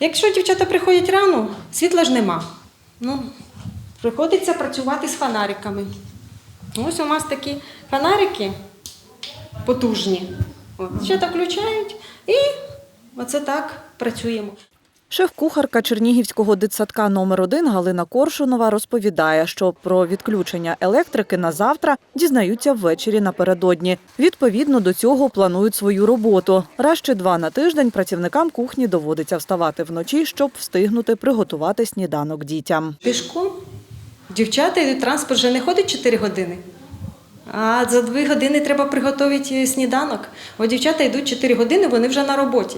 Якщо дівчата приходять рано, світла ж нема. Ну, приходиться працювати з фонариками. Ось у нас такі фонарики потужні. От, дівчата включають і оце так працюємо. Шеф-кухарка Чернігівського дитсадка номер 1 Галина Коршунова розповідає, що про відключення електрики на завтра дізнаються ввечері напередодні. Відповідно до цього планують свою роботу. Раз чи два на тиждень працівникам кухні доводиться вставати вночі, щоб встигнути приготувати сніданок дітям. Пішком дівчата йдуть, транспорт вже не ходить 4 години. А за 2 години треба приготувати сніданок. От дівчата йдуть 4 години, вони вже на роботі.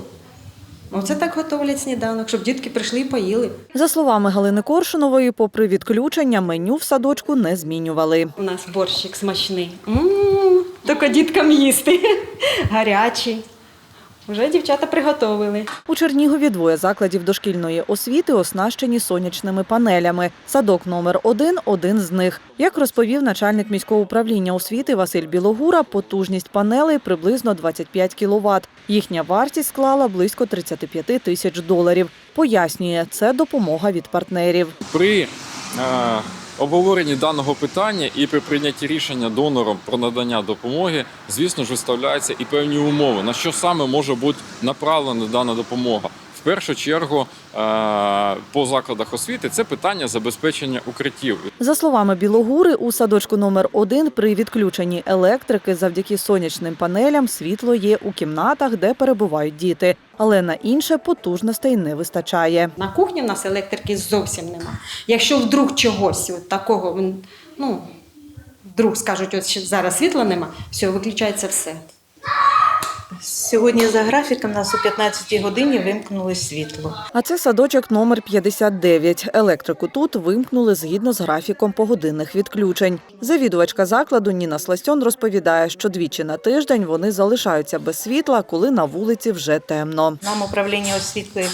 Оце так готовлять сніданок, щоб дітки прийшли і поїли. За словами Галини Коршунової, попри відключення, меню в садочку не змінювали. У нас борщик смачний. М, Тільки діткам їсти. Гарячий. Вже дівчата приготовили. У Чернігові двоє закладів дошкільної освіти оснащені сонячними панелями. Садок номер один – один з них. Як розповів начальник міського управління освіти Василь Білогура, потужність панелей приблизно 25 кВт. Їхня вартість склала близько 35 тисяч доларів. Пояснює, це допомога від партнерів. При е, обговоренні даного питання і при прийнятті рішення донором про надання допомоги, звісно ж, виставляються і певні умови, на що саме може бути направлена дана допомога. В першу чергу е, по закладах освіти це питання забезпечення укриттів. За словами Білогури, у садочку номер 1 при відключенні електрики завдяки сонячним панелям світло є у кімнатах, де перебувають діти. Але на інше потужностей не вистачає. На кухні в нас електрики зовсім нема. Якщо вдруг чогось от такого, ну, вдруг скажуть, от зараз світла нема, все, виключається все. Сьогодні за графіком нас о 15 годині вимкнули світло. А це садочок номер 59. Електрику тут вимкнули згідно з графіком погодинних відключень. Завідувачка закладу Ніна Сластьон розповідає, що двічі на тиждень вони залишаються без світла, коли на вулиці вже темно. Нам управління освіти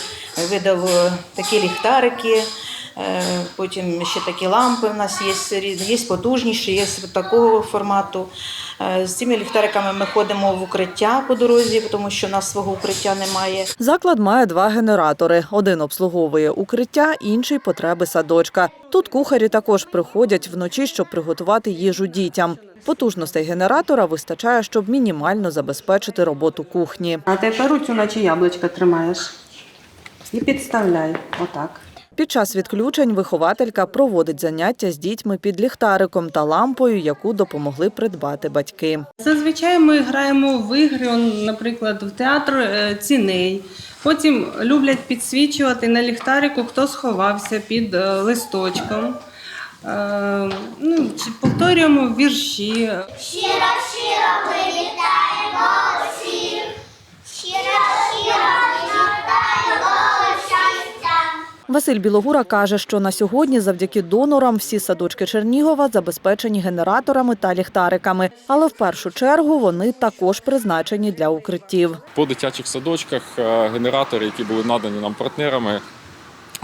видало такі ліхтарики, потім ще такі лампи в нас є, є потужніші, є такого формату. Е, З цими ліхтариками ми ходимо в укриття по дорозі, тому що у нас свого укриття немає. Заклад має два генератори: один обслуговує укриття, інший потреби садочка. Тут кухарі також приходять вночі, щоб приготувати їжу дітям. Потужностей генератора вистачає, щоб мінімально забезпечити роботу кухні. А тепер руцю наче яблучко тримаєш. І підставляй. Отак. Під час відключень вихователька проводить заняття з дітьми під ліхтариком та лампою, яку допомогли придбати батьки. Зазвичай ми граємо в ігри, наприклад, в театр е, ціней. Потім люблять підсвічувати на ліхтарику, хто сховався під е, листочком. Е, ну, повторюємо вірші. Щиро, щиро ми вітаємо усіх. Щиро, щиро ми вітаємо щастя. Василь Білогура каже, що на сьогодні завдяки донорам всі садочки Чернігова забезпечені генераторами та ліхтариками, але в першу чергу вони також призначені для укриттів. По дитячих садочках е, генератори, які були надані нам партнерами,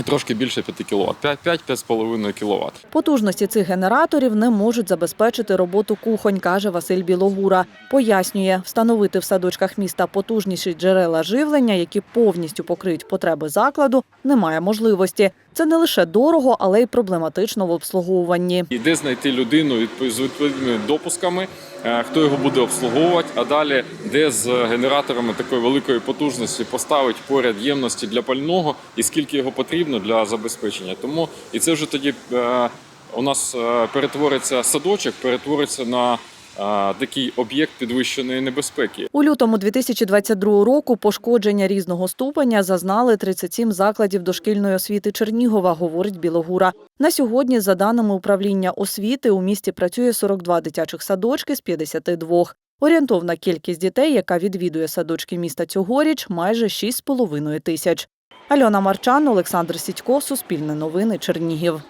трошки більше 5 кВт, 5-5,5 кВт. Потужності цих генераторів не можуть забезпечити роботу кухонь, каже Василь Білогура. Пояснює, встановити в садочках міста потужніші джерела живлення, які повністю покриють потреби закладу, немає можливості. Це не лише дорого, але й проблематично в обслуговуванні. І де знайти людину з відповідними допусками, е, хто його буде обслуговувати, а далі де з генераторами такої великої потужності поставить поряд ємності для пального і скільки його потрібно для забезпечення. Тому і це вже тоді е, у нас е, перетвориться садочок, перетвориться на такий об'єкт підвищеної небезпеки. У лютому 2022 року пошкодження різного ступеня зазнали 37 закладів дошкільної освіти Чернігова, говорить Білогура. На сьогодні, за даними управління освіти, у місті працює 42 дитячих садочки з 52. Орієнтовна кількість дітей, яка відвідує садочки міста цьогоріч, майже 6,5 тисяч. Альона Марчан, Олександр Сідько, Суспільне новини, Чернігів.